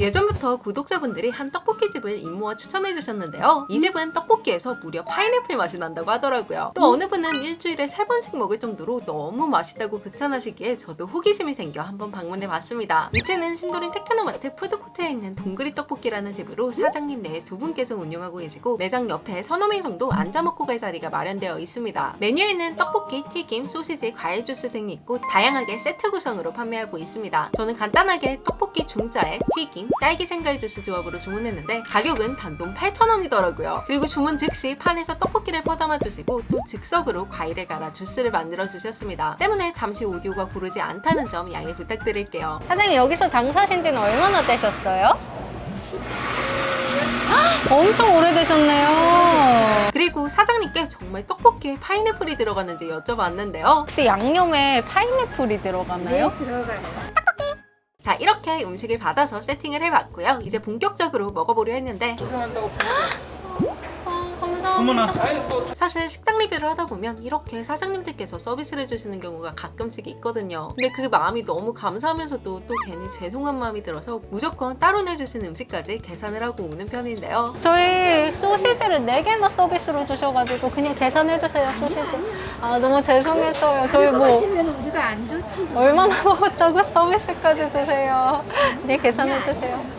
예전부터 구독자분들이 한 떡볶이집을 입모아 추천해 주셨는데요. 이 집은 떡볶이에서 무려 파인애플 맛이 난다고 하더라고요. 또 어느 분은 일주일에 세 번씩 먹을 정도로 너무 맛있다고 극찬하시기에 저도 호기심이 생겨 한번 방문해 봤습니다. 위치는 신도림 테크노마트 푸드코트에 있는 동그리 떡볶이라는 집으로 사장님 내에 두 분께서 운영하고 계시고 매장 옆에 서너 명 정도 앉아 먹고 갈 자리가 마련되어 있습니다. 메뉴에는 떡볶이, 튀김, 소시지, 과일 주스 등이 있고 다양하게 세트 구성으로 판매하고 있습니다. 저는 간단하게 떡볶이 중짜에 튀김, 딸기 생과일 주스 조합으로 주문했는데 가격은 단돈 8,000원이더라고요. 그리고 주문 즉시 판에서 떡볶이를 퍼담아 주시고 또 즉석으로 과일을 갈아 주스를 만들어 주셨습니다. 때문에 잠시 오디오가 고르지 않다는 점 양해 부탁드릴게요. 사장님 여기서 장사하신 지는 얼마나 되셨어요? 헉, 엄청 오래되셨네요. 그리고 사장님께 정말 떡볶이에 파인애플이 들어갔는지 여쭤봤는데요. 혹시 양념에 파인애플이 들어가나요? 자 이렇게 음식을 받아서 세팅을 해봤고요. 이제 본격적으로 먹어보려 했는데 아, 감사합니다. 사실 식당 리뷰를 하다 보면 이렇게 사장님들께서 서비스를 해주시는 경우가 가끔씩 있거든요. 근데 그 마음이 너무 감사하면서도 또 괜히 죄송한 마음이 들어서 무조건 따로 내주신 음식까지 계산을 하고 오는 편인데요. 저희 소시지를 4개나 서비스로 주셔가지고 그냥 계산해주세요 소시지. 아 너무 죄송했어요. 저희 뭐면 우리가 안 좋지. 얼마나 먹었다고 서비스까지 주세요. 네 계산해주세요.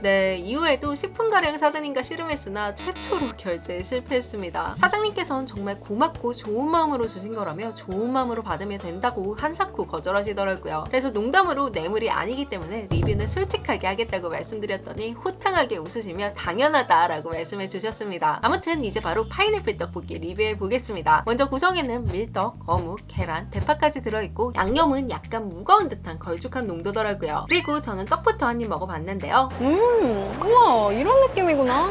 네, 이후에도 10분가량 사장님과 씨름했으나 최초로 결제에 실패했습니다. 사장님께서는 정말 고맙고 좋은 마음으로 주신 거라며 좋은 마음으로 받으면 된다고 한사코 거절하시더라고요. 그래서 농담으로 뇌물이 아니기 때문에 리뷰는 솔직하게 하겠다고 말씀드렸더니 호탕하게 웃으시며 당연하다라고 말씀해 주셨습니다. 아무튼 이제 바로 파인애플 떡볶이 리뷰해 보겠습니다. 먼저 구성에는 밀떡, 어묵, 계란, 대파까지 들어있고 양념은 약간 무거운 듯한 걸쭉한 농도더라고요. 그리고 저는 떡부터 한 입 먹어봤는데요. 음, 우와, 이런 느낌이구나.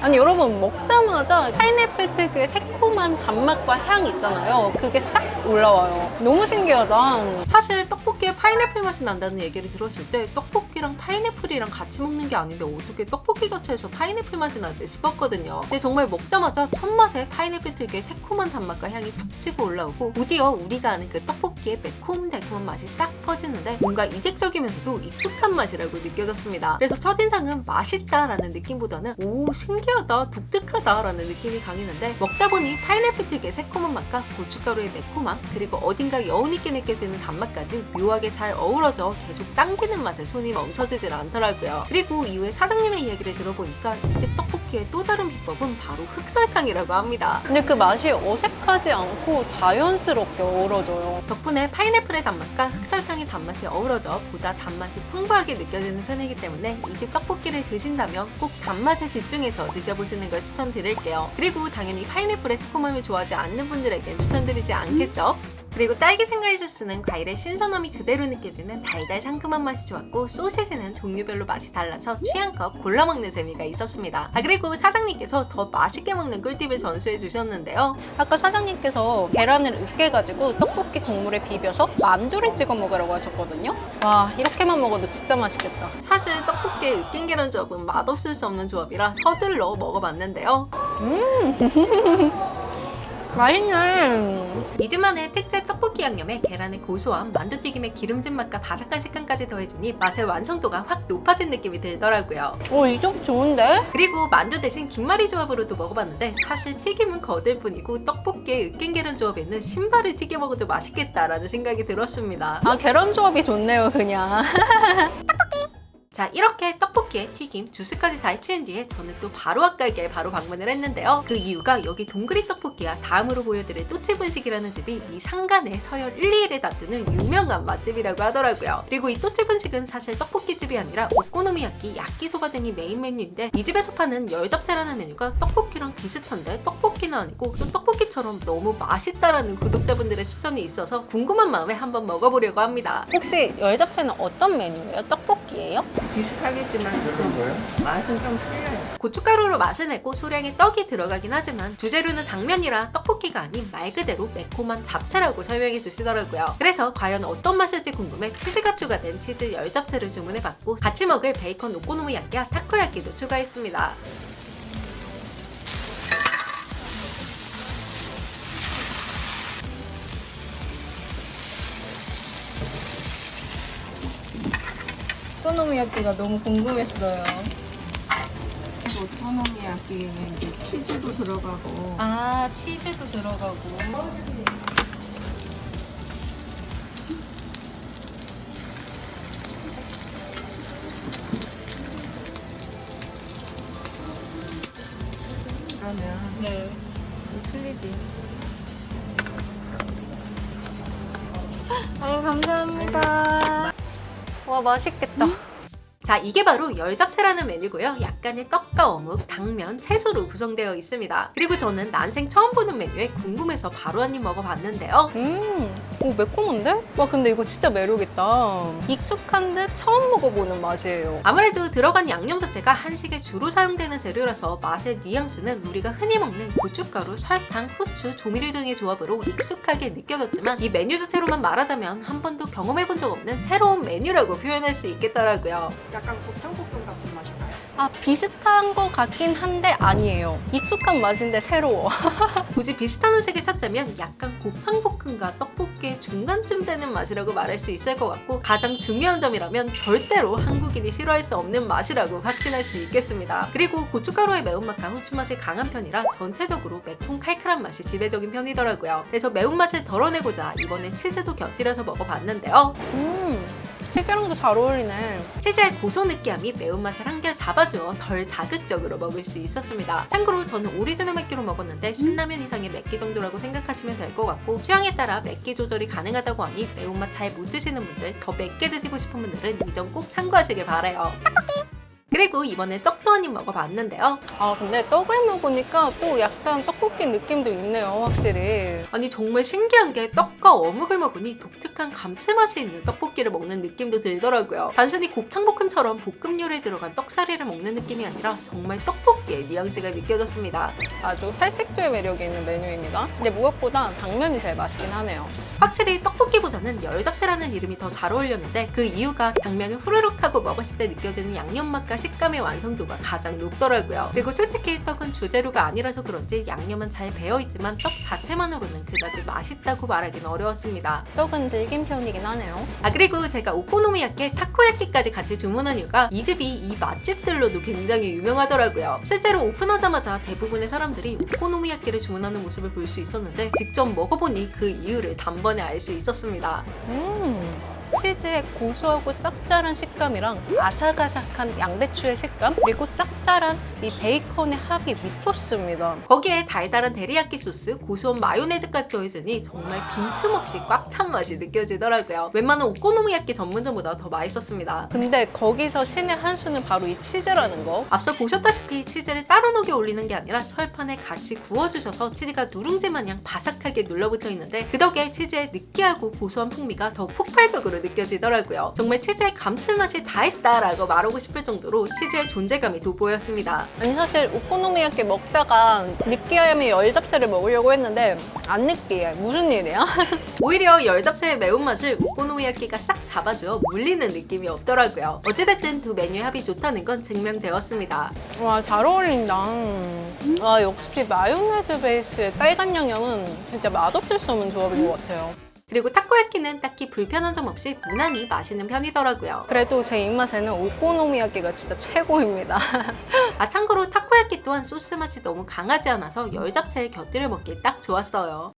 아니, 여러분, 먹자마자 파인애플 특유의 새콤한 단맛과 향 있잖아요. 그게 싹 올라와요. 너무 신기하다. 사실 떡볶이에 파인애플 맛이 난다는 얘기를 들었을 때 떡볶이랑 파인애플이랑 같이 먹는 게 아닌데 어떻게 떡볶이 자체에서 파인애플 맛이 나지 싶었거든요. 근데 정말 먹자마자 첫 맛에 파인애플 특유의 새콤한 단맛과 향이 툭 치고 올라오고 드디어 우리가 아는 그 떡볶이의 매콤달콤한 맛이 싹 퍼지는데 뭔가 이색적이면서도 익숙한 맛이라고 느껴졌습니다. 그래서 첫인상은 맛있다라는 느낌보다는 오 신기하다 독특하다라는 느낌이 강했는데 먹다 보니 파인애플 특유의 새콤한 맛과 고춧가루의 매콤함 그리고 어딘가 여운 있게 느껴지는 단맛까지 묘하게 잘 어우러져 계속 당기는 맛에 손이 멈춰지질 않더라고요. 그리고 이후에 사장님의 이야기를 들어보니까 이 집 떡볶이의 또 다른 비법은 바로 흑설탕이라고 합니다. 근데 그 맛이 어색하지 않고 자연스럽게 어우러져요. 덕분에 파인애플의 단맛과 흑설탕의 단맛이 어우러져 보다 단맛이 풍부하게 느껴지는 편이기 때문에 이 집 떡볶이를 드신다면 꼭 단맛에 집중해서 드셔보시는 걸 추천드릴게요. 그리고 당연히 파인애플의 새콤함을 좋아하지 않는 분들에겐 추천드리지 않겠죠? 그리고 딸기 생과일 주스는 과일의 신선함이 그대로 느껴지는 달달 상큼한 맛이 좋았고 소시지는 종류별로 맛이 달라서 취향껏 골라 먹는 재미가 있었습니다. 아 그리고 사장님께서 더 맛있게 먹는 꿀팁을 전수해 주셨는데요. 아까 사장님께서 계란을 으깨가지고 떡볶이 국물에 비벼서 만두를 찍어 먹으라고 하셨거든요. 와, 이렇게만 먹어도 진짜 맛있겠다. 사실 떡볶이에 으깬 계란 조합은 맛없을 수 없는 조합이라 서둘러 먹어봤는데요. 맛있네. 이 집만의 특제 떡볶이 양념에 계란의 고소함, 만두튀김의 기름진 맛과 바삭한 식감까지 더해지니 맛의 완성도가 확 높아진 느낌이 들더라고요. 오, 이점 좋은데? 그리고 만두 대신 김말이 조합으로도 먹어봤는데 사실 튀김은 거들 뿐이고 떡볶이에 으깬 계란 조합에는 신발을 튀겨 먹어도 맛있겠다라는 생각이 들었습니다. 아, 계란 조합이 좋네요, 그냥. 자 이렇게 떡볶이에 튀김, 주스까지 다 해치운 뒤에 저는 또 바로 아까게 바로 방문을 했는데요. 그 이유가 여기 동그리 떡볶이와 다음으로 보여드릴 또치분식이라는 집이 이 상간에 서열 1, 2위를 다투는 유명한 맛집이라고 하더라고요. 그리고 이 또치분식은 사실 떡볶이집이 아니라 오코노미야끼, 야끼소바 등이 메인 메뉴인데 이 집에서 파는 열접세라는 메뉴가 떡볶이랑 비슷한데 떡볶이는 아니고 또 떡볶이처럼 너무 맛있다라는 구독자분들의 추천이 있어서 궁금한 마음에 한번 먹어보려고 합니다. 혹시 열잡채는 어떤 메뉴예요? 떡 볶이예요? 비슷하겠지만 맛은 좀 틀려요. 고춧가루로 맛을 내고 소량의 떡이 들어가긴 하지만 주재료는 당면이라 떡볶이가 아닌 말 그대로 매콤한 잡채라고 설명해 주시더라고요. 그래서 과연 어떤 맛일지 궁금해 치즈가 추가된 치즈 열 잡채를 주문해봤고 같이 먹을 베이컨 오코노미야끼와 타코야끼도 추가했습니다. 오코노미야끼가 너무 궁금했어요. 오토노미야끼는 이제 치즈도 들어가고 아, 치즈도 들어가고. 그러면 네. 틀리지. 아유, 감사합니다. 와, 맛있겠다. 자, 이게 바로 열잡채라는 메뉴고요. 약간의 떡과 어묵, 당면, 채소로 구성되어 있습니다. 그리고 저는 난생 처음 보는 메뉴에 궁금해서 바로 한 입 먹어봤는데요. 음, 오, 매콤한데? 와, 근데 이거 진짜 매력있다. 익숙한 듯 처음 먹어보는 맛이에요. 아무래도 들어간 양념 자체가 한식에 주로 사용되는 재료라서 맛의 뉘앙스는 우리가 흔히 먹는 고춧가루, 설탕, 후추, 조미료 등의 조합으로 익숙하게 느껴졌지만 이 메뉴 자체로만 말하자면 한 번도 경험해본 적 없는 새로운 메뉴라고 표현할 수 있겠더라고요. 약간 곱창볶음 같은 맛인가요? 아, 비슷한 것 같긴 한데 아니에요. 익숙한 맛인데 새로워. 굳이 비슷한 음식을 찾자면 약간 곱창볶음과 떡볶이의 중간쯤 되는 맛이라고 말할 수 있을 것 같고 가장 중요한 점이라면 절대로 한국인이 싫어할 수 없는 맛이라고 확신할 수 있겠습니다. 그리고 고춧가루의 매운맛과 후추 맛이 강한 편이라 전체적으로 매콤 칼칼한 맛이 지배적인 편이더라고요. 그래서 매운맛을 덜어내고자 이번엔 치즈도 곁들여서 먹어봤는데요. 음, 치즈랑도 잘 어울리네. 치즈의 고소 느끼함이 매운맛을 한결 잡아주어 덜 자극적으로 먹을 수 있었습니다. 참고로 저는 오리지널 맵기로 먹었는데 신라면 이상의 맵기 정도라고 생각하시면 될 것 같고 취향에 따라 맵기 조절이 가능하다고 하니 매운맛 잘 못 드시는 분들, 더 맵게 드시고 싶은 분들은 이 점 꼭 참고하시길 바래요. 그리고 이번에 떡도 한입 먹어봤는데요. 아, 근데 떡을 먹으니까 또 약간 떡볶이 느낌도 있네요, 확실히. 아니 정말 신기한 게 떡과 어묵을 먹으니 독특한 감칠맛이 있는 떡볶이를 먹는 느낌도 들더라고요. 단순히 곱창볶음처럼 볶음료에 들어간 떡사리를 먹는 느낌이 아니라 정말 떡볶이의 뉘앙스가 느껴졌습니다. 아주 팔색조의 매력이 있는 메뉴입니다. 이제 무엇보다 당면이 제일 맛있긴 하네요. 확실히 떡볶이보다는 열잡채라는 이름이 더 잘 어울렸는데 그 이유가 당면을 후루룩 하고 먹었을 때 느껴지는 양념 맛과 식감의 완성도가 가장 높더라고요. 그리고 솔직히 떡은 주재료가 아니라서 그런지 양념은 잘 배어있지만 떡 자체만으로는 그다지 맛있다고 말하기는 어려웠습니다. 떡은 질긴 편이긴 하네요. 아 그리고 제가 오코노미야끼, 타코야끼까지 같이 주문한 이유가 이 집이 이 맛집들로도 굉장히 유명하더라고요. 실제로 오픈하자마자 대부분의 사람들이 오코노미야끼를 주문하는 모습을 볼 수 있었는데 직접 먹어보니 그 이유를 단번에 알 수 있었습니다. 음. 치즈의 고소하고 짭짤한 식감이랑 아삭아삭한 양배추의 식감 그리고 짭짤한 이 베이컨의 합이 미쳤습니다. 거기에 달달한 데리야끼 소스, 고소한 마요네즈까지 더해지니 정말 빈틈없이 꽉 찬 맛이 느껴지더라고요. 웬만한 오코노미야끼 전문점보다 더 맛있었습니다. 근데 거기서 신의 한 수는 바로 이 치즈라는 거. 앞서 보셨다시피 치즈를 따로 녹여 올리는 게 아니라 철판에 같이 구워주셔서 치즈가 누룽지 마냥 바삭하게 눌러붙어 있는데 그 덕에 치즈의 느끼하고 고소한 풍미가 더 폭발적으로 느껴지더라고요. 정말 치즈의 감칠맛이 다 했다라고 말하고 싶을 정도로 치즈의 존재감이 돋보였습니다. 아니 사실 오코노미야끼 먹다가 느끼함의 열잡채를 먹으려고 했는데 안 느끼해. 무슨 일이야? 오히려 열잡채의 매운맛을 오코노미야끼가 싹 잡아주어 물리는 느낌이 없더라고요. 어찌됐든 두 메뉴의 합이 좋다는 건 증명되었습니다. 와 잘 어울린다. 와 역시 마요네즈 베이스의 빨간 양념은 진짜 맛없을 수 없는 조합인 것 같아요. 그리고 타코야끼는 딱히 불편한 점 없이 무난히 맛있는 편이더라고요. 그래도 제 입맛에는 오코노미야끼가 진짜 최고입니다. 아 참고로 타코야끼 또한 소스 맛이 너무 강하지 않아서 열 잡채에 곁들여 먹기 딱 좋았어요.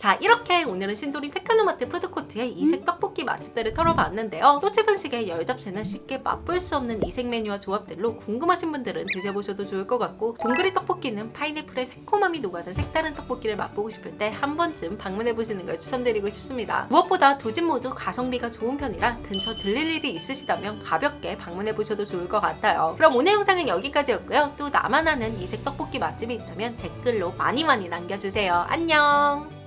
자 이렇게 오늘은 신도림 테크노마트 푸드코트의 이색 떡볶이 맛집들을 털어봤는데요. 또 집은식의 열잡채는 쉽게 맛볼 수 없는 이색 메뉴와 조합들로 궁금하신 분들은 드셔보셔도 좋을 것 같고 동그리 떡볶이는 파인애플의 새콤함이 녹아든 색다른 떡볶이를 맛보고 싶을 때 한 번쯤 방문해보시는 걸 추천드리고 싶습니다. 무엇보다 두 집 모두 가성비가 좋은 편이라 근처 들릴 일이 있으시다면 가볍게 방문해보셔도 좋을 것 같아요. 그럼 오늘 영상은 여기까지였고요. 또 나만 아는 이색 떡볶이 맛집이 있다면 댓글로 많이 많이 남겨주세요. 안녕!